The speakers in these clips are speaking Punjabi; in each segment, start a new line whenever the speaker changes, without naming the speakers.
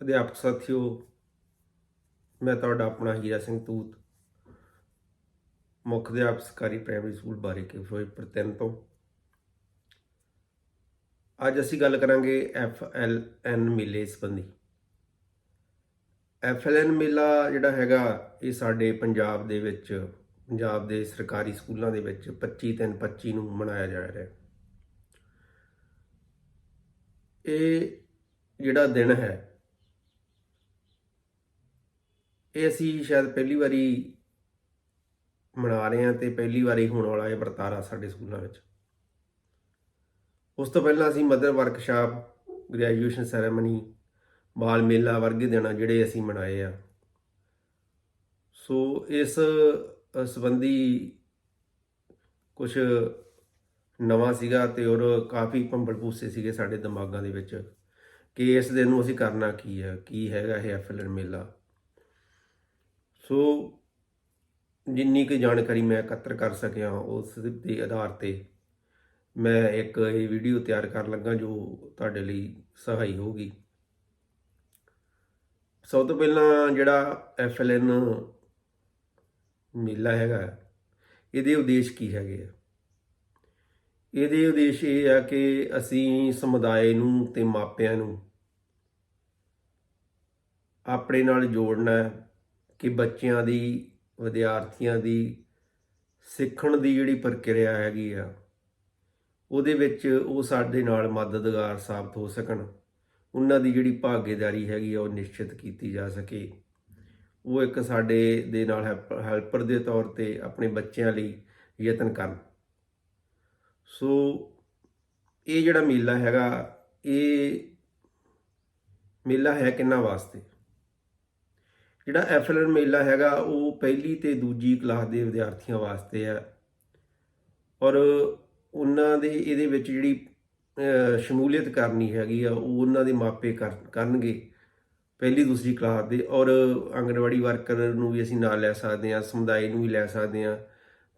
ਅਧਿਆਪਕ ਸਾਥੀਓ, ਮੈਂ ਤੁਹਾਡਾ ਆਪਣਾ ਹੀਰਾ ਸਿੰਘ ਤੂਤ, ਮੁੱਖ ਅਧਿਆਪਕ ਸਰਕਾਰੀ ਪ੍ਰਾਇਮਰੀ ਸਕੂਲ ਬਾਰੇ ਬਾਰੀਕੇ ਫਿਰੋਜ਼ਪੁਰ ਤਿੰਨ ਤੋਂ। ਅੱਜ ਅਸੀਂ ਗੱਲ ਕਰਾਂਗੇ ਐਫ ਐਲ ਐਨ ਮੇਲੇ ਸੰਬੰਧੀ। ਐਫ ਐਲ ਐਨ ਮੇਲਾ ਜਿਹੜਾ ਹੈਗਾ, ਇਹ ਸਾਡੇ ਪੰਜਾਬ ਦੇ ਵਿੱਚ, ਪੰਜਾਬ ਦੇ ਸਰਕਾਰੀ ਸਕੂਲਾਂ ਦੇ ਵਿੱਚ 25 ਤਿੰਨ 25 ਨੂੰ ਮਨਾਇਆ ਜਾ ਰਿਹਾ ਹੈ। ਇਹ ਜਿਹੜਾ ਦਿਨ ਹੈ ਇਹ ਅਸੀਂ ਸ਼ਾਇਦ ਪਹਿਲੀ ਵਾਰੀ ਮਨਾ ਰਹੇ ਹਾਂ ਤੇ ਪਹਿਲੀ ਵਾਰੀ ਹੋਣ ਵਾਲਾ ਇਹ ਵਰਤਾਰਾ ਸਾਡੇ ਸਕੂਲਾਂ ਵਿੱਚ। ਉਸ ਤੋਂ ਪਹਿਲਾਂ ਅਸੀਂ ਮਦਰ ਵਰਕਸ਼ਾਪ, ਗ੍ਰੈਜੂਏਸ਼ਨ ਸੈਰੇਮਨੀ, ਬਾਲ ਮੇਲਾ ਵਰਗੇ ਦਿਨ ਜਿਹੜੇ ਅਸੀਂ ਮਨਾਏ ਆ। ਸੋ ਇਸ ਸੰਬੰਧੀ ਕੁਝ ਨਵਾਂ ਸੀਗਾ ਤੇ ਔਰ ਕਾਫੀ ਭੰਬਲ ਭੂਸੇ ਸੀਗੇ ਸਾਡੇ ਦਿਮਾਗਾਂ ਦੇ ਵਿੱਚ ਕਿ ਇਸ ਦਿਨ ਨੂੰ ਅਸੀਂ ਕਰਨਾ ਕੀ ਹੈ ਕੀ ਹੈਗਾ ਇਹ ਐਫਐਲਐਨ ਮੇਲਾ। ਸੋ ਜਿੰਨੀ ਕੁ ਜਾਣਕਾਰੀ ਮੈਂ ਇਕੱਤਰ ਕਰ ਸਕਿਆ, ਉਸ ਦੇ ਆਧਾਰ ਤੇ ਮੈਂ ਇੱਕ ਇਹ ਵੀਡੀਓ ਤਿਆਰ ਕਰਨ ਲੱਗਾ ਜੋ ਤੁਹਾਡੇ ਲਈ ਸਹਾਈ ਹੋਊਗੀ। ਸਭ ਤੋਂ ਪਹਿਲਾਂ ਜਿਹੜਾ ਐਫਐਲਐਨ ਮੇਲਾ ਹੈਗਾ, ਇਹਦੇ ਉਦੇਸ਼ ਕੀ ਹੈਗੇ ਆ? ਇਹਦੇ ਉਦੇਸ਼ ਇਹ ਆ ਕਿ ਅਸੀਂ ਸਮੁਦਾਇ ਨੂੰ ਤੇ ਮਾਪਿਆਂ ਨੂੰ ਆਪਣੇ ਨਾਲ ਜੋੜਨਾ ਹੈ ਕਿ ਬੱਚਿਆਂ ਦੀ, ਵਿਦਿਆਰਥੀਆਂ ਦੀ ਸਿੱਖਣ ਦੀ ਜਿਹੜੀ ਪ੍ਰਕਿਰਿਆ ਹੈਗੀ ਆ, ਉਹਦੇ ਵਿੱਚ ਉਹ ਸਾਡੇ ਨਾਲ ਮਦਦਗਾਰ ਸਾਬਤ ਹੋ ਸਕਣ। ਉਹਨਾਂ ਦੀ ਜਿਹੜੀ ਭਾਗੀਦਾਰੀ ਹੈਗੀ ਆ, ਉਹ ਨਿਸ਼ਚਿਤ ਕੀਤੀ ਜਾ ਸਕੇ। ਉਹ ਇੱਕ ਸਾਡੇ ਦੇ ਨਾਲ ਹੈਲਪਰ ਦੇ ਤੌਰ ਤੇ ਆਪਣੇ ਬੱਚਿਆਂ ਲਈ ਯਤਨ ਕਰਨ। ਸੋ ਇਹ ਜਿਹੜਾ ਮੇਲਾ ਹੈਗਾ, ਇਹ ਮੇਲਾ ਹੈ ਕਿੰਨਾ ਵਾਸਤੇ? ਜਿਹੜਾ ਐਫਐਲਐਨ ਮੇਲਾ ਹੈਗਾ, ਉਹ ਪਹਿਲੀ ਤੇ ਦੂਜੀ ਕਲਾਸ ਦੇ ਵਿਦਿਆਰਥੀਆਂ ਵਾਸਤੇ ਆ ਔਰ ਉਹਨਾਂ ਦੇ ਇਹਦੇ ਵਿੱਚ ਜਿਹੜੀ ਸ਼ਮੂਲੀਅਤ ਕਰਨੀ ਹੈਗੀ ਆ, ਉਹ ਉਹਨਾਂ ਦੇ ਮਾਪੇ ਕਰਨਗੇ ਪਹਿਲੀ ਦੂਸਰੀ ਕਲਾਸ ਦੇ। ਔਰ ਆਂਗਣਵਾੜੀ ਵਰਕਰ ਨੂੰ ਵੀ ਅਸੀਂ ਨਾਲ ਲੈ ਸਕਦੇ ਹਾਂ, ਸਮੁਦਾਇ ਨੂੰ ਵੀ ਲੈ ਸਕਦੇ ਹਾਂ।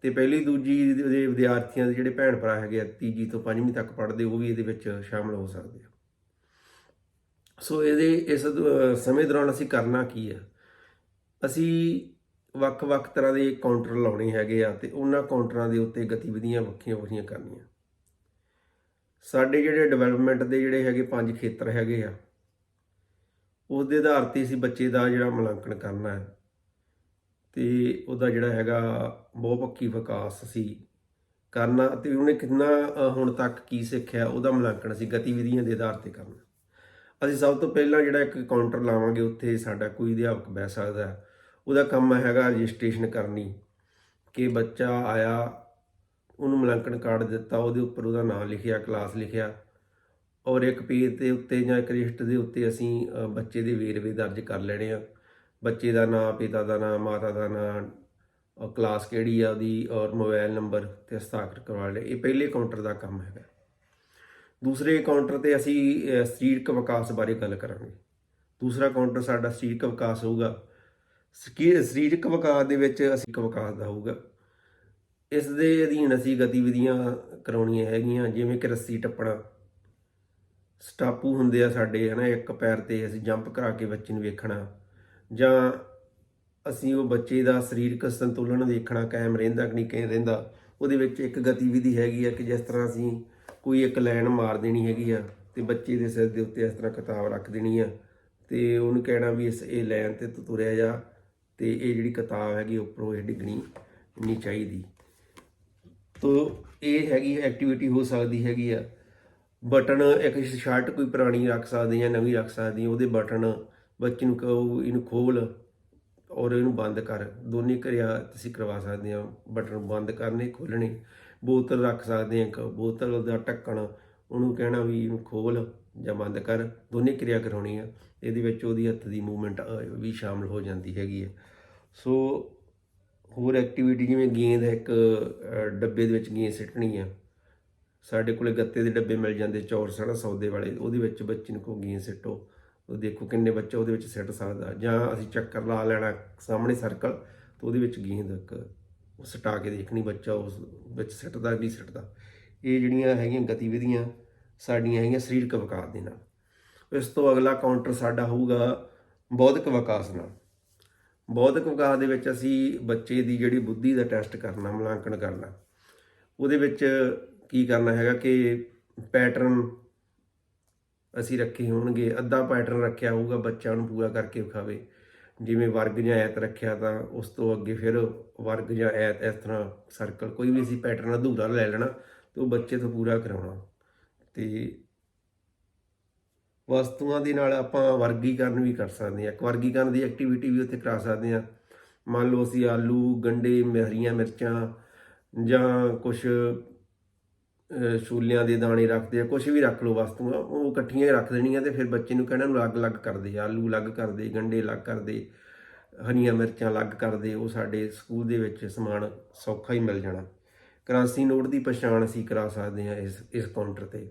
ਤੇ ਪਹਿਲੀ ਦੂਜੀ ਦੇ ਵਿਦਿਆਰਥੀਆਂ ਦੇ ਜਿਹੜੇ ਭੈਣ ਭਰਾ ਹੈਗੇ ਆ, ਤੀਜੀ ਤੋਂ ਪੰਜਵੀਂ ਤੱਕ ਪੜ੍ਹਦੇ, ਉਹ ਵੀ ਇਹਦੇ ਵਿੱਚ ਸ਼ਾਮਲ ਹੋ ਸਕਦੇ ਆ। ਸੋ ਇਹਦੇ, ਇਸ ਦ- ਸਮੇਂ ਦੌਰਾਨ ਅਸੀਂ ਕਰਨਾ ਕੀ ਹੈ? ਅਸੀਂ ਵੱਖ-ਵੱਖ ਤਰ੍ਹਾਂ ਦੇ ਕਾਊਂਟਰ ਲਾਉਣੇ ਹੈਗੇ ਆ ਤੇ ਉਹਨਾਂ ਕਾਊਂਟਰਾਂ ਦੇ ਉੱਤੇ ਗਤੀਵਿਧੀਆਂ ਵੱਖੀਆਂ ਵੱਖਰੀਆਂ ਕਰਨੀਆਂ ਸਾਡੇ ਜਿਹੜੇ ਡਿਵੈਲਪਮੈਂਟ ਦੇ ਜਿਹੜੇ ਹੈਗੇ ਪੰਜ ਖੇਤਰ ਹੈਗੇ ਆ ਉਸ ਦੇ ਆਧਾਰ ਤੇ ਅਸੀਂ ਬੱਚੇ ਦਾ ਜਿਹੜਾ ਮੁਲਾਂਕਣ ਕਰਨਾ ਹੈ ਤੇ ਉਹਦਾ ਜਿਹੜਾ ਹੈਗਾ ਬਹੁਪੱਖੀ ਵਿਕਾਸ ਅਸੀਂ ਕਰਨਾ ਤੇ ਉਹਨੇ ਕਿੰਨਾ ਹੁਣ ਤੱਕ ਕੀ ਸਿੱਖਿਆ ਉਹਦਾ ਮੁਲਾਂਕਣ ਅਸੀਂ ਗਤੀਵਿਧੀਆਂ ਦੇ ਆਧਾਰ ਤੇ ਕਰਨਾ ਅਸੀਂ ਸਭ ਤੋਂ ਪਹਿਲਾਂ ਜਿਹੜਾ ਇੱਕ ਕਾਊਂਟਰ ਲਾਵਾਂਗੇ, ਉੱਥੇ ਸਾਡਾ ਕੋਈ ਅਧਿਆਪਕ ਬਹਿ ਸਕਦਾ ਹੈ। ਉਹਦਾ ਕੰਮ ਹੈਗਾ ਰਜਿਸਟ੍ਰੇਸ਼ਨ ਕਰਨੀ, ਕਿ ਬੱਚਾ ਆਇਆ, ਉਹਨੂੰ ਮੁਲਾਂਕਣ ਕਾਰਡ ਦਿੱਤਾ, ਉਹਦੇ ਉੱਪਰ ਉਹਦਾ ਨਾਮ ਲਿਖਿਆ ਕਲਾਸ ਲਿਖਿਆ, ਔਰ ਇੱਕ ਪੇਜ ਦੇ ਉੱਤੇ ਜਾਂ ਇੱਕ ਰਜਿਸਟਰ ਦੇ ਉੱਤੇ ਅਸੀਂ ਬੱਚੇ ਦੇ ਵੇਰਵੇ ਦਰਜ ਕਰ ਲੈਣੇ ਆ। ਬੱਚੇ ਦਾ ਨਾਮ ਪਿਤਾ ਦਾ ਨਾਮ ਮਾਤਾ ਦਾ ਨਾਮ ਔਰ ਕਲਾਸ ਕਿਹੜੀ ਆ ਉਹਦੀ, ਔਰ ਮੋਬਾਈਲ ਨੰਬਰ ਤੇ ਹਸਤਾਖਰ ਕਰਵਾ ਲਏ ਇਹ ਪਹਿਲੇ ਕਾਊਂਟਰ ਦਾ ਕੰਮ ਹੈਗਾ। ਦੂਸਰੇ ਕਾਊਂਟਰ ਤੇ ਅਸੀਂ ਸਰੀਰਕ ਵਿਕਾਸ ਬਾਰੇ ਗੱਲ ਕਰਾਂਗੇ। ਦੂਸਰਾ ਕਾਊਂਟਰ ਸਾਡਾ ਸਰੀਰਕ ਵਿਕਾਸ ਹੋਊਗਾ। ਸਰੀਰਕ ਵਿਕਾਸ ਦੇ ਵਿੱਚ ਅਸੀਂ ਵਿਕਾਸ ਦਾ ਹੋਊਗਾ। ਇਸ ਦੇ ਅਧੀਨ ਅਸੀਂ ਗਤੀਵਿਧੀਆਂ ਕਰਾਉਣੀਆਂ ਹੈਗੀਆਂ, ਜਿਵੇਂ ਕਿ ਰੱਸੀ ਟੱਪਣਾ। ਸਟਾਪੂ ਹੁੰਦੇ ਆ ਸਾਡੇ, ਹਨਾ, ਇੱਕ ਪੈਰ ਤੇ ਅਸੀਂ ਜੰਪ ਕਰਾ ਕੇ ਬੱਚੇ ਨੂੰ ਵੇਖਣਾ। ਜਾਂ ਅਸੀਂ ਉਹ ਬੱਚੇ ਦਾ ਸਰੀਰਕ ਸੰਤੁਲਨ ਦੇਖਣਾ ਕਾਇਮ ਰਹਿੰਦਾ ਕਿ ਨਹੀਂ ਕਾਇਮ ਰਹਿੰਦਾ, ਉਹਦੇ ਵਿੱਚ ਇੱਕ ਗਤੀਵਿਧੀ ਹੈਗੀ ਆ ਕਿ ਜਿਸ ਤਰ੍ਹਾਂ ਅਸੀਂ ਕੋਈ ਇੱਕ ਲਾਈਨ ਮਾਰ ਦੇਣੀ ਹੈਗੀ ਆ ਤੇ ਬੱਚੇ ਦੇ ਸਿਰ ਦੇ ਉੱਤੇ ਇਸ ਤਰ੍ਹਾਂ ਕਿਤਾਬ ਰੱਖ ਦੇਣੀ ਆ ਤੇ ਉਹਨੂੰ ਕਹਿਣਾ ਵੀ ਇਸ, ਇਹ ਲਾਈਨ ਤੇ ਤੂੰ ਤੁਰਿਆ ਜਾ। ਤੇ ਇਹ ਜਿਹੜੀ ਕਿਤਾਬ ਹੈਗੀ ਉੱਪਰੋਂ ਇਹ ਡਿੱਗਣੀ ਨਹੀਂ ਚਾਹੀਦੀ। ਤੋ ਇਹ ਹੈਗੀ ਐਕਟੀਵਿਟੀ ਹੋ ਸਕਦੀ ਹੈਗੀ ਆ। ਬਟਨ ਇੱਕ ਸ਼ਰਟ ਕੋਈ ਪੁਰਾਣੀ ਰੱਖ ਸਕਦੇ ਜਾਂ ਨਵੀਂ ਰੱਖ ਸਕਦੇ, ਉਹਦੇ ਬਟਨ ਬੱਚੇ ਨੂੰ ਕਹੋ, ਇਹਨੂੰ ਖੋਲ ਔਰ ਇਹਨੂੰ ਬੰਦ ਕਰ। ਦੋਨੇ ਕਿਰਿਆ ਤੁਸੀਂ ਕਰਵਾ ਸਕਦੇ ਆ, ਬਟਨ ਬੰਦ ਕਰਨੇ ਖੋਲਣੇ ਬੋਤਲ ਰੱਖ ਸਕਦੇ ਆ ਇੱਕ, ਬੋਤਲ ਦਾ ਢੱਕਣ, ਉਹਨੂੰ ਕਹਿਣਾ ਵੀ ਇਹਨੂੰ ਖੋਲ। ਜਾਂ ਬੰਦ ਕਰ, ਦੋਨੇ ਕਿਰਿਆ ਕਰਾਉਣੀ ਆ। ਇਹਦੇ ਵਿੱਚ ਉਹਦੀ ਹੱਥ ਦੀ ਮੂਵਮੈਂਟ ਵੀ ਸ਼ਾਮਲ ਹੋ ਜਾਂਦੀ ਹੈਗੀ ਹੈ ਸੋ ਹੋਰ ਐਕਟੀਵਿਟੀ ਜਿਵੇਂ ਗੇਂਦ ਇੱਕ ਡੱਬੇ ਦੇ ਵਿੱਚ ਗੇਂਦ ਸਿੱਟਣੀ ਆ। ਸਾਡੇ ਕੋਲੇ ਗੱਤੇ ਦੇ ਡੱਬੇ ਮਿਲ ਜਾਂਦੇ, ਚੌਰ ਸੜਾ ਸੌਦੇ ਵਾਲੇ, ਉਹਦੇ ਵਿੱਚ ਬੱਚੇ ਨੂੰ ਕੋ ਗੇਂਦ ਸਿੱਟੋ। ਉਹ ਦੇਖੋ ਕਿੰਨੇ ਬੱਚਾ ਉਹਦੇ ਵਿੱਚ ਸਿੱਟ ਸਕਦਾ। ਜਾਂ ਅਸੀਂ ਚੱਕਰ ਲਾ ਲੈਣਾ ਸਾਹਮਣੇ ਸਰਕਲ ਤੇ ਉਹਦੇ ਵਿੱਚ ਗੇਂਦ ਇੱਕ ਸਟਾ ਕੇ ਦੇਖਣੀ ਬੱਚਾ ਉਸ ਵਿੱਚ ਸਿੱਟਦਾ ਨਹੀਂ ਸਿੱਟਦਾ। ਇਹ ਜਿਹੜੀਆਂ ਹੈਗੀਆਂ ਗਤੀਵਿਧੀਆਂ ਸਾਡੀਆਂ ਹੈਗੀਆਂ ਸਰੀਰਕ ਵਿਕਾਸ ਦੇ ਨਾਲ। ਇਸ ਤੋਂ ਅਗਲਾ ਕਾਊਂਟਰ ਸਾਡਾ ਹੋਊਗਾ ਬੌਧਿਕ ਵਿਕਾਸ ਨਾਲ। ਬੌਧਿਕ ਵਿਕਾਸ ਦੇ ਵਿੱਚ ਅਸੀਂ ਬੱਚੇ ਦੀ ਜਿਹੜੀ ਬੁੱਧੀ ਦਾ ਟੈਸਟ ਕਰਨਾ, ਮੁਲਾਂਕਣ ਕਰਨਾ, ਉਹਦੇ ਵਿੱਚ ਕੀ ਕਰਨਾ ਹੈਗਾ ਕਿ ਪੈਟਰਨ ਅਸੀਂ ਰੱਖੇ ਹੋਣਗੇ, ਅੱਧਾ ਪੈਟਰਨ ਰੱਖਿਆ ਹੋਊਗਾ ਬੱਚਾ ਨੂੰ ਪੂਰਾ ਕਰਕੇ ਵਿਖਾਵੇ। ਜਿਵੇਂ ਵਰਗ ਜਾਂ ਐਤ ਰੱਖਿਆ ਤਾਂ ਉਸ ਤੋਂ ਅੱਗੇ ਫਿਰ ਵਰਗ ਜਾਂ ਐਤ ਇਸ ਤਰ੍ਹਾਂ ਸਰਕਲ ਕੋਈ ਵੀ ਅਸੀਂ ਪੈਟਰਨ ਅਧੂਰਾ ਲੈ ਲੈਣਾ, ਤੇ ਉਹ ਬੱਚੇ ਤੋਂ ਪੂਰਾ ਕਰਾਉਣਾ। ਤੇ ਵਸਤੂਆਂ ਦੇ ਨਾਲ ਆਪਾਂ ਵਰਗੀਕਰਨ ਵੀ ਕਰ ਸਕਦੇ ਹਾਂ। ਇੱਕ ਵਰਗੀਕਰਨ ਦੀ ਐਕਟੀਵਿਟੀ ਵੀ ਉੱਥੇ ਕਰਾ ਸਕਦੇ ਹਾਂ। ਮੰਨ ਲਓ ਅਸੀਂ ਆਲੂ, ਗੰਡੇ ਹਰੀਆਂ ਮਿਰਚਾਂ ਜਾਂ ਕੁਝ ਛੋਲਿਆਂ ਦੇ ਦਾਣੇ ਰੱਖਦੇ ਆ ਕੁਝ ਵੀ ਰੱਖ ਲਓ ਵਸਤੂਆਂ, ਉਹ ਇਕੱਠੀਆਂ ਹੀ ਰੱਖ ਦੇਣੀਆਂ ਤੇ ਫਿਰ ਬੱਚੇ ਨੂੰ ਕਹਿਣਾ ਨੂੰ ਅਲੱਗ-ਅਲੱਗ ਕਰਦੇ ਆਲੂ ਅਲੱਗ ਕਰਦੇ, ਗੰਡੇ ਅਲੱਗ ਕਰਦੇ, ਹਰੀਆਂ ਮਿਰਚਾਂ ਅਲੱਗ ਕਰਦੇ, ਉਹ ਸਾਡੇ ਸਕੂਲ ਦੇ ਵਿੱਚ ਸਮਾਨ ਸੌਖਾ ਹੀ ਮਿਲ ਜਾਣਾ। ਕਰੰਸੀ ਨੋਟ ਦੀ ਪਛਾਣ ਅਸੀਂ ਕਰਾ ਸਕਦੇ ਹਾਂ ਇਸ ਇਸ ਕਾਊਂਟਰ ਤੇ।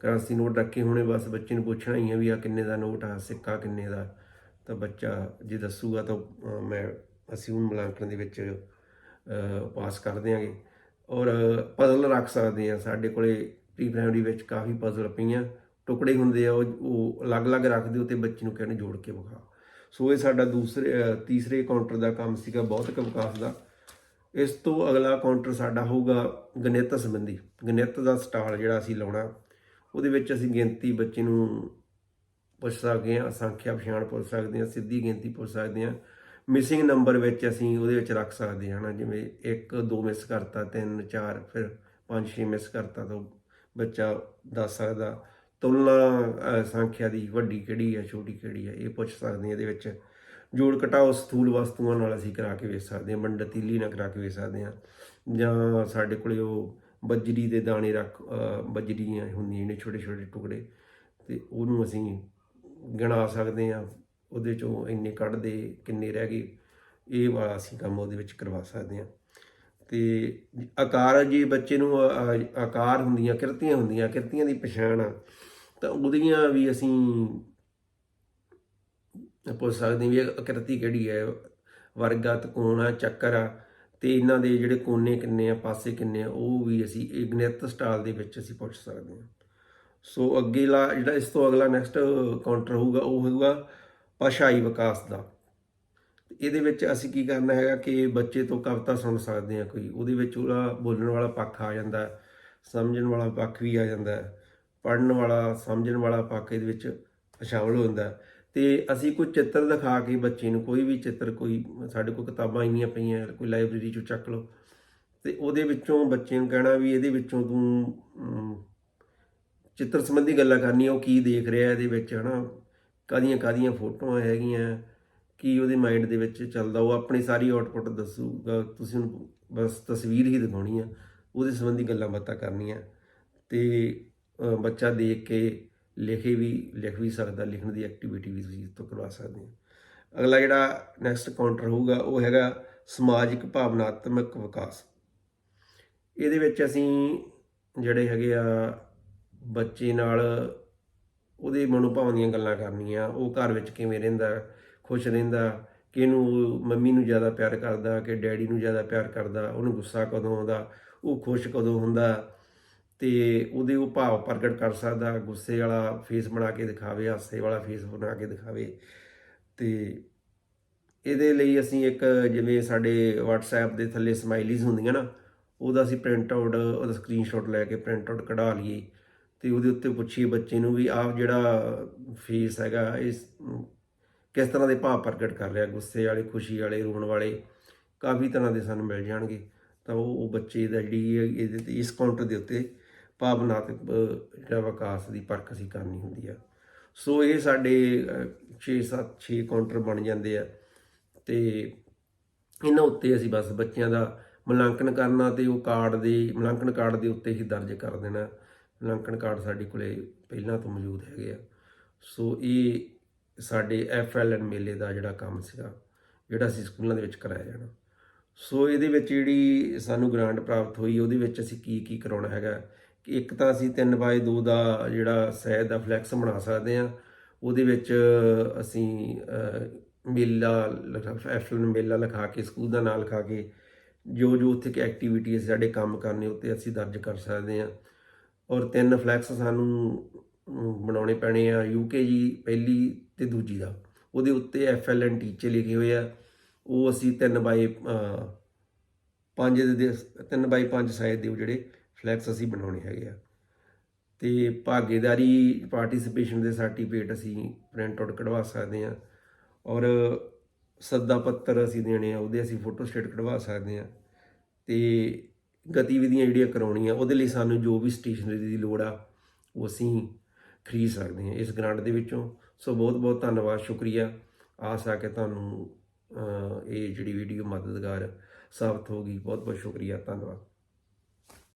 ਕਰੰਸੀ ਨੋਟ ਰੱਖੇ ਹੋਣੇ, ਬਸ ਬੱਚੇ ਨੂੰ ਪੁੱਛਣਾ ਹੀ ਹੈ ਵੀ ਆ ਕਿੰਨੇ ਦਾ ਨੋਟ ਆ, ਸਿੱਕਾ ਕਿੰਨੇ ਦਾ? ਤਾਂ ਬੱਚਾ ਜੇ ਦੱਸੂਗਾ ਤਾਂ ਮੈਂ, ਅਸੀਂ ਉਹਨੂੰ ਮੁਲਾਂਕਣ ਦੇ ਵਿੱਚ ਪਾਸ ਕਰ ਦਿਆਂਗੇ। ਔਰ ਪਜ਼ਲ ਰੱਖ ਸਕਦੇ ਆ। ਸਾਡੇ ਕੋਲੇ ਪ੍ਰੀ ਪ੍ਰਾਇਮਰੀ ਵਿੱਚ ਕਾਫੀ ਪਜ਼ਲ ਪਈਆਂ। ਟੁਕੜੇ ਹੁੰਦੇ ਆ, ਉਹ ਉਹ ਅਲੱਗ-ਅਲੱਗ ਰੱਖ ਦਿਓ ਤੇ ਬੱਚੇ ਨੂੰ ਕਹਿੰਦੇ ਜੋੜ ਕੇ ਵਿਖਾ। ਸੋ ਇਹ ਸਾਡਾ ਦੂਸਰੇ ਤੀਸਰੇ ਕਾਊਂਟਰ ਦਾ ਕੰਮ ਸੀਗਾ ਭੌਤਿਕ ਵਿਕਾਸ ਦਾ। ਇਸ ਤੋਂ ਅਗਲਾ ਕਾਊਂਟਰ ਸਾਡਾ ਹੋਊਗਾ ਗਣਿਤ ਸੰਬੰਧੀ। ਗਣਿਤ ਦਾ ਸਟਾਲ ਜਿਹੜਾ ਅਸੀਂ ਲਾਉਣਾ। ਉਹਦੇ ਵਿੱਚ ਅਸੀਂ ਗਿਣਤੀ ਬੱਚੇ ਨੂੰ ਪੁੱਛ ਸਕਦੇ ਹਾਂ ਸੰਖਿਆ ਪਛਾਣ ਪੁੱਛ ਸਕਦੇ ਹਾਂ, ਸਿੱਧੀ ਗਿਣਤੀ ਪੁੱਛ ਸਕਦੇ ਹਾਂ। ਮਿਸਿੰਗ ਨੰਬਰ ਵਿੱਚ ਅਸੀਂ ਉਹਦੇ ਵਿੱਚ ਰੱਖ ਸਕਦੇ ਹਾਂ ਨਾ ਜਿਵੇਂ 1 2 ਮਿਸ ਕਰਤਾ 3 4 ਫਿਰ 5 6 ਮਿਸ ਕਰਤਾ ਤਾਂ ਬੱਚਾ ਦੱਸ ਸਕਦਾ। ਤੁਲਨਾ ਸੰਖਿਆ ਦੀ ਵੱਡੀ ਕਿਹੜੀ ਹੈ ਛੋਟੀ ਕਿਹੜੀ ਹੈ ਇਹ ਪੁੱਛ ਸਕਦੇ ਹਾਂ ਇਹਦੇ ਵਿੱਚ। ਜੋੜ ਘਟਾਓ ਸਥੂਲ ਵਸਤੂਆਂ ਨਾਲ ਅਸੀਂ ਕਰਾ ਕੇ ਵੇਖ ਸਕਦੇ ਹਾਂ ਮੰਡਤੀਲੀ ਨਾਲ ਕਰਾ ਕੇ ਵੇਖ ਸਕਦੇ ਹਾਂ। ਜਾਂ ਸਾਡੇ ਕੋਲੇ ਉਹ ਬਜਰੀ ਦੇ ਦਾਣੇ ਰੱਖ ਬੱਜਰੀਆਂ ਹੁੰਦੀਆਂ ਨੇ ਛੋਟੇ ਛੋਟੇ ਟੁਕੜੇ, ਤੇ ਉਹਨੂੰ ਅਸੀਂ ਗਿਣਾ ਸਕਦੇ ਹਾਂ, ਉਹਦੇ ਚੋਂ ਇੰਨੇ ਕੱਢਦੇ ਕਿੰਨੇ ਰਹਿ ਗਏ, ਇਹ ਵਾਲਾ ਅਸੀਂ ਕੰਮ ਉਹਦੇ ਵਿੱਚ ਕਰਵਾ ਸਕਦੇ ਹਾਂ। ਤੇ ਆਕਾਰ ਜੇ ਬੱਚੇ ਨੂੰ ਆਕਾਰ ਹੁੰਦੀਆਂ, ਕਿਰਤੀਆਂ ਹੁੰਦੀਆਂ, ਕਿਰਤੀਆਂ ਦੀ ਪਛਾਣ ਆ, ਤਾਂ ਉਹਦੀਆਂ ਵੀ ਅਸੀਂ ਪੁੱਛ ਸਕਦੇ ਵੀ ਇਹ ਕਿਰਤੀ ਕਿਹੜੀ ਹੈ ਵਰਗਾ ਤਕੋਣ ਆ, ਚੱਕਰ ਆ ਤੇ ਇਹਨਾਂ ਦੇ ਜਿਹੜੇ ਕੋਨੇ ਕਿੰਨੇ ਆ ਪਾਸੇ ਕਿੰਨੇ ਆ ਉਹ ਵੀ ਅਸੀਂ ਇਹ ਗਣਿਤ ਸਟਾਲ ਦੇ ਵਿੱਚ ਅਸੀਂ ਪੁੱਛ ਸਕਦੇ ਹਾਂ। ਸੋ ਅੱਗੇਲਾ ਜਿਹੜਾ ਇਸ ਤੋਂ ਅਗਲਾ ਨੈਕਸਟ ਕਾਊਂਟਰ ਹੋਊਗਾ ਉਹ ਹੋਊਗਾ ਭਾਸ਼ਾਈ ਵਿਕਾਸ ਦਾ। ਇਹਦੇ ਵਿੱਚ ਅਸੀਂ ਕੀ ਕਰਨਾ ਹੈਗਾ ਕਿ ਬੱਚੇ ਤੋਂ ਕਵਿਤਾ ਸੁਣ ਸਕਦੇ ਹਾਂ ਕੋਈ। ਉਹਦੇ ਵਿੱਚ ਉਹਦਾ ਬੋਲਣ ਵਾਲਾ ਪੱਖ ਆ ਜਾਂਦਾ ਸਮਝਣ ਵਾਲਾ ਪੱਖ ਵੀ ਆ ਜਾਂਦਾ ਹੈ, ਪੜ੍ਹਨ ਵਾਲਾ ਸਮਝਣ ਵਾਲਾ ਪੱਖ ਇਹਦੇ ਵਿੱਚ ਸ਼ਾਮਲ ਹੋ ਜਾਂਦਾ ਤੇ ਅਸੀਂ ਕੋਈ ਚਿੱਤਰ ਦਿਖਾ ਕੇ ਬੱਚੇ ਨੂੰ, ਕੋਈ ਵੀ ਚਿੱਤਰ, ਕੋਈ ਸਾਡੇ ਕੋਲ ਕਿਤਾਬਾਂ ਇੰਨੀਆਂ ਪਈਆਂ, ਕੋਈ ਲਾਇਬ੍ਰੇਰੀ ਚੋਂ ਚੱਕ ਲਓ, ਤੇ ਉਹਦੇ ਵਿੱਚੋਂ ਬੱਚੇ ਨੂੰ ਕਹਿਣਾ ਵੀ ਇਹਦੇ ਵਿੱਚੋਂ ਤੂੰ ਚਿੱਤਰ ਸੰਬੰਧੀ ਗੱਲਾਂ ਕਰਨੀਆਂ, ਉਹ ਕੀ ਦੇਖ ਰਿਹਾ ਇਹਦੇ ਵਿੱਚ, ਹਨਾ? ਕਾਦੀਆਂ ਕਾਦੀਆਂ ਫੋਟੋਆਂ ਹੈਗੀਆਂ, ਕੀ ਉਹਦੇ ਮਾਈਂਡ ਦੇ ਵਿੱਚ ਚੱਲਦਾ, ਉਹ ਆਪਣੀ ਸਾਰੀ ਆਊਟਪੁੱਟ ਦੱਸੂਗਾ, ਤੁਸੀਂ ਉਹਨੂੰ ਬਸ ਤਸਵੀਰ ਹੀ ਦਿਖਾਉਣੀ ਆ, ਉਹਦੇ ਸੰਬੰਧੀ ਗੱਲਾਂ ਬਾਤਾਂ ਕਰਨੀਆਂ, ਤੇ ਬੱਚਾ ਦੇਖ ਕੇ ਲਿਖੇ ਵੀ, ਲਿਖ ਵੀ ਸਕਦਾ, ਲਿਖਣ ਦੀ ਐਕਟੀਵਿਟੀ ਵੀ ਤੁਸੀਂ ਇਸ ਤੋਂ ਕਰਵਾ ਸਕਦੇ ਹੋ। ਅਗਲਾ ਜਿਹੜਾ ਨੈਕਸਟ ਕਾਊਂਟਰ ਹੋਊਗਾ, ਉਹ ਹੈਗਾ ਸਮਾਜਿਕ ਭਾਵਨਾਤਮਕ ਵਿਕਾਸ। ਇਹਦੇ ਵਿੱਚ ਅਸੀਂ ਜਿਹੜੇ ਹੈਗੇ ਆ, ਬੱਚੇ ਨਾਲ ਉਹਦੇ ਮਨੋਭਾਵਾਂ ਦੀਆਂ ਗੱਲਾਂ ਕਰਨੀਆਂ, ਉਹ ਘਰ ਵਿੱਚ ਕਿਵੇਂ ਰਹਿੰਦਾ, ਖੁਸ਼ ਰਹਿੰਦਾ, ਕਿਹਨੂੰ ਮੰਮੀ ਨੂੰ ਜ਼ਿਆਦਾ ਪਿਆਰ ਕਰਦਾ, ਕਿ ਡੈਡੀ ਨੂੰ ਜ਼ਿਆਦਾ ਪਿਆਰ ਕਰਦਾ, ਉਹਨੂੰ ਗੁੱਸਾ ਕਦੋਂ ਆਉਂਦਾ, ਉਹ ਖੁਸ਼ ਕਦੋਂ ਹੁੰਦਾ ਤੇ ਉਹਦੇ ਉਹ ਭਾਵ ਪ੍ਰਗਟ ਕਰ ਸਕਦਾ, ਗੁੱਸੇ ਵਾਲਾ ਫੇਸ ਬਣਾ ਕੇ ਦਿਖਾਵੇ, ਹਾਸੇ ਵਾਲਾ ਫੇਸ ਬਣਾ ਕੇ ਦਿਖਾਵੇ। ਤੇ ਇਹਦੇ ਲਈ ਅਸੀਂ ਇੱਕ ਜਿਵੇਂ ਸਾਡੇ WhatsApp ਦੇ ਥੱਲੇ ਸਮਾਈਲੀਜ਼ ਹੁੰਦੀਆਂ ਨਾ, ਉਹਦਾ ਅਸੀਂ ਪ੍ਰਿੰਟ ਆਊਟ ਉਹਦਾ ਸਕਰੀਨਸ਼ਾਟ ਲੈ ਕੇ ਪ੍ਰਿੰਟ ਆਊਟ ਕਢਾ ਲਈਏ। ਤੇ ਉਹਦੇ ਉੱਤੇ ਪੁੱਛੀਏ ਬੱਚੇ ਨੂੰ ਵੀ ਆਪ ਜਿਹੜਾ ਫੇਸ ਹੈਗਾ, ਇਸ ਕਿਸ ਤਰ੍ਹਾਂ ਦੇ ਭਾਵ ਪ੍ਰਗਟ ਕਰ ਰਿਹਾ, ਗੁੱਸੇ ਵਾਲੇ, ਖੁਸ਼ੀ ਵਾਲੇ, ਰੋਣ ਵਾਲੇ, ਕਾਫੀ ਤਰ੍ਹਾਂ ਦੇ ਸਾਨੂੰ ਮਿਲ ਜਾਣਗੇ। ਤਾਂ ਉਹ ਉਹ ਬੱਚੇ ਦਾ ਜਿਹੜੀ ਇਹਦੇ ਤੇ, ਇਸ ਕਾਊਂਟਰ ਦੇ ਉੱਤੇ ਭਾਵਨਾਤਮਕ ਜਿਹੜਾ ਵਿਕਾਸ ਦੀ ਪਰਖ ਅਸੀਂ ਕਰਨੀ ਹੁੰਦੀ ਆ। ਸੋ ਇਹ ਸਾਡੇ 6 7 6 ਕਾਊਂਟਰ ਬਣ ਜਾਂਦੇ ਆ ਤੇ ਇਹਨਾਂ ਉੱਤੇ ਅਸੀਂ ਬਸ ਬੱਚਿਆਂ ਦਾ ਮੁਲਾਂਕਣ ਕਰਨਾ ਤੇ ਉਹ ਕਾਰਡ ਦੇ, ਮੁਲਾਂਕਣ ਕਾਰਡ ਦੇ ਉੱਤੇ ਹੀ ਦਰਜ ਕਰ ਦੇਣਾ। ਮੁਲਾਂਕਣ ਕਾਰਡ ਸਾਡੇ ਕੋਲੇ ਪਹਿਲਾਂ ਤੋਂ ਮੌਜੂਦ ਹੈਗੇ ਆ। ਸੋ ਇਹ ਸਾਡੇ ਐਫਐਲਐਨ ਮੇਲੇ ਦਾ ਜਿਹੜਾ ਕੰਮ ਸੀਗਾ, ਜਿਹੜਾ ਅਸੀਂ ਸਕੂਲਾਂ ਦੇ ਵਿੱਚ ਕਰਾਇਆ ਜਾਣਾ। ਸੋ ਇਹਦੇ ਵਿੱਚ ਜਿਹੜੀ ਸਾਨੂੰ ਗ੍ਰਾਂਟ ਪ੍ਰਾਪਤ ਹੋਈ, ਉਹਦੇ ਵਿੱਚ ਅਸੀਂ ਕੀ ਕੀ ਕਰਾਉਣਾ ਹੈਗਾ ਇੱਕ ਤਾਂ ਅਸੀਂ 3x2 ਦਾ ਜਿਹੜਾ ਸਹਿਜ ਦਾ ਫਲੈਕਸ ਬਣਾ ਸਕਦੇ ਹਾਂ। ਉਹਦੇ ਵਿੱਚ ਅਸੀਂ ਅਹ, ਮੇਲਾ ਐਫਐਲਐਨ ਮੇਲਾ ਲਿਖਾ ਕੇ ਸਕੂਲ ਦਾ ਨਾਂ ਲਿਖਾ ਕੇ ਜੋ ਜੋ ਉੱਥੇ ਕਿ ਐਕਟੀਵਿਟੀਜ਼ ਸਾਡੇ ਕੰਮ ਕਰਨੇ ਉੱਤੇ ਅਸੀਂ ਦਰਜ ਕਰ ਸਕਦੇ ਹਾਂ। ਔਰ ਤਿੰਨ ਫਲੈਕਸ ਸਾਨੂੰ ਬਣਾਉਣੇ ਪੈਣੇ ਆ ਯੂਕੇਜੀ ਪਹਿਲੀ ਤੇ ਦੂਜੀ ਦਾ। ਉਹਦੇ ਉੱਤੇ ਐਫਐਲਐਨ ਟੀਚੇ ਲਿਖੇ ਹੋਏ ਆ। ਉਹ ਅਸੀਂ 3 ਬਾਈ 5 ਦੇ 3 ਬਾਈ 5 ਸਾਈਜ਼ ਦੇ ਜਿਹੜੇ ਫਲੈਕਸ ਅਸੀਂ ਬਣਾਉਣੇ ਹੈਗੇ ਆ। ਤੇ ਭਾਗੀਦਾਰੀ, ਪਾਰਟਿਸਿਪੇਸ਼ਨ ਦੇ ਸਰਟੀਫਿਕੇਟ ਅਸੀਂ ਪ੍ਰਿੰਟ ਆਊਟ ਕਢਵਾ ਸਕਦੇ ਆ ਔਰ ਸੱਦਾ ਪੱਤਰ ਅਸੀਂ ਦੇਣੇ ਆ, ਉਹਦੇ ਅਸੀਂ ਫੋਟੋ ਸਟੇਟ ਕਢਵਾ ਸਕਦੇ ਆ ਤੇ ਗਤੀਵਿਧੀਆਂ ਜਿਹੜੀਆਂ ਕਰਾਉਣੀਆਂ, ਉਹਦੇ ਲਈ ਸਾਨੂੰ ਜੋ ਵੀ ਸਟੇਸ਼ਨਰੀ ਦੀ ਲੋੜ ਆ, ਉਹ ਅਸੀਂ ਖਰੀਦ ਸਕਦੇ ਹਾਂ। ਇਸ ਗ੍ਰਾਂਟ ਦੇ ਵਿੱਚੋਂ। ਸੋ ਬਹੁਤ ਬਹੁਤ ਧੰਨਵਾਦ, ਸ਼ੁਕਰੀਆ। ਆਸ ਆ ਕਿ ਤੁਹਾਨੂੰ ਇਹ ਜਿਹੜੀ ਵੀਡੀਓ ਮਦਦਗਾਰ ਸਾਬਤ ਹੋਗੀ ਬਹੁਤ ਬਹੁਤ ਸ਼ੁਕਰੀਆ। ਧੰਨਵਾਦ।